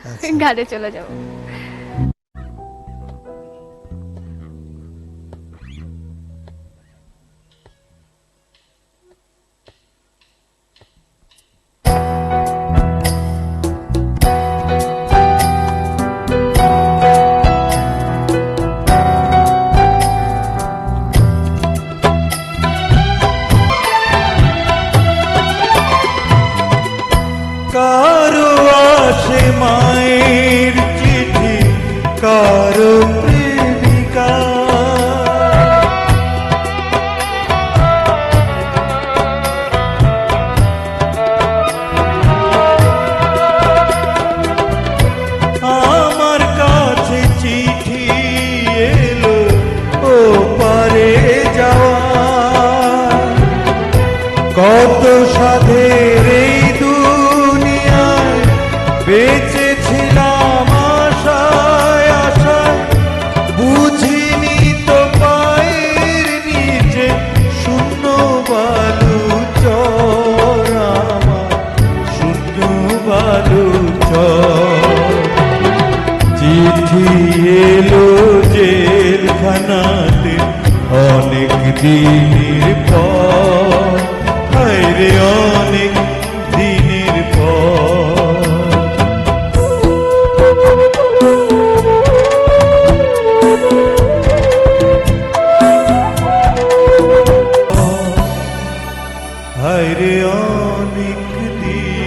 আচ্ছা। ঘাটে চলে যাব কত সাধের এই দুনিয়ায় বেঁচেছিলাম বালু চিঠি এলো জেলখানাতে অনেক দিনের পর। রে অনেক দিনের পর। অনেক দিন